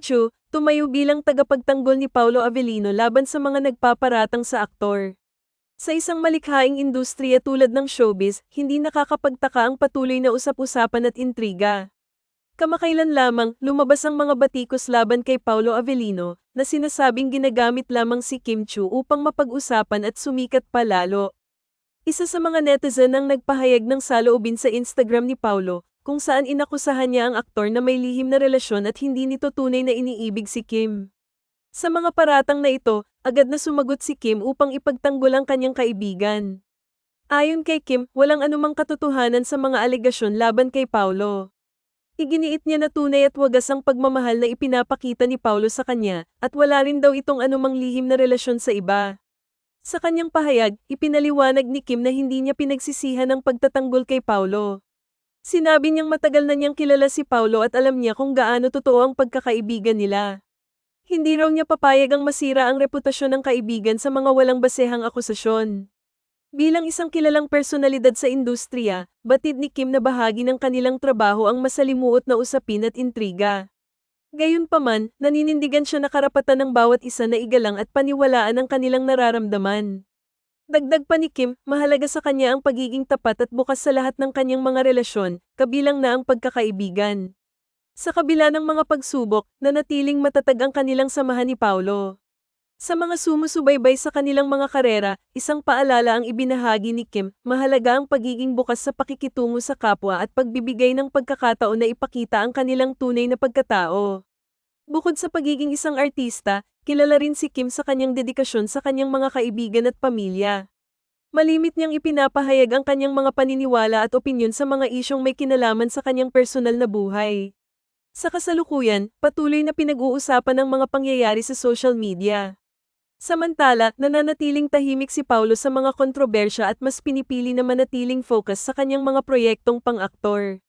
Chu, tumayo bilang tagapagtanggol ni Paulo Avellino laban sa mga nagpaparatang sa aktor. Sa isang malikhaing industriya tulad ng showbiz, hindi nakakapagtaka ang patuloy na usap-usapan at intriga. Kamakailan lamang, lumabas ang mga batikos laban kay Paulo Avellino, na sinasabing ginagamit lamang si Kim Chu upang mapag-usapan at sumikat palalo. Isa sa mga netizen ang nagpahayag ng saloobin sa Instagram ni Paulo, kung saan inakusahan niya ang aktor na may lihim na relasyon at hindi nito tunay na iniibig si Kim. Sa mga paratang na ito, agad na sumagot si Kim upang ipagtanggol ang kanyang kaibigan. Ayon kay Kim, walang anumang katotohanan sa mga alegasyon laban kay Paulo. Iginiit niya na tunay at wagas ang pagmamahal na ipinapakita ni Paulo sa kanya, at wala rin daw itong anumang lihim na relasyon sa iba. Sa kanyang pahayag, ipinaliwanag ni Kim na hindi niya pinagsisihan ang pagtatanggol kay Paulo. Sinabi niyang matagal na niyang kilala si Paulo at alam niya kung gaano totoo ang pagkakaibigan nila. Hindi raw niya papayag ang masira ang reputasyon ng kaibigan sa mga walang basehang akusasyon. Bilang isang kilalang personalidad sa industriya, batid ni Kim na bahagi ng kanilang trabaho ang masalimuot na usapin at intriga. Gayunpaman, naninindigan siya na karapatan ng bawat isa na igalang at paniwalaan ang kanilang nararamdaman. Dagdag pa ni Kim, mahalaga sa kanya ang pagiging tapat at bukas sa lahat ng kanyang mga relasyon, kabilang na ang pagkakaibigan. Sa kabila ng mga pagsubok, nanatiling matatag ang kanilang samahan ni Paulo. Sa mga sumusubaybay sa kanilang mga karera, isang paalala ang ibinahagi ni Kim, mahalaga ang pagiging bukas sa pakikitungo sa kapwa at pagbibigay ng pagkakataon na ipakita ang kanilang tunay na pagkatao. Bukod sa pagiging isang artista, kilala rin si Kim sa kanyang dedikasyon sa kanyang mga kaibigan at pamilya. Malimit niyang ipinapahayag ang kanyang mga paniniwala at opinyon sa mga isyong may kinalaman sa kanyang personal na buhay. Sa kasalukuyan, patuloy na pinag-uusapan ang mga pangyayari sa social media. Samantala, nananatiling tahimik si Paulo sa mga kontrobersya at mas pinipili na manatiling focus sa kanyang mga proyektong pang-aktor.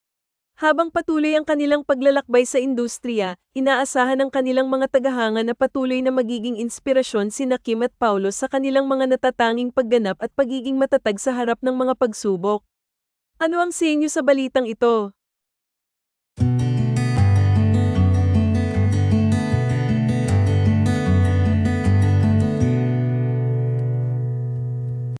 Habang patuloy ang kanilang paglalakbay sa industriya, inaasahan ng kanilang mga tagahanga na patuloy na magiging inspirasyon sina Kim at Paulo sa kanilang mga natatanging pagganap at pagiging matatag sa harap ng mga pagsubok. Ano ang sa inyo sa balitang ito?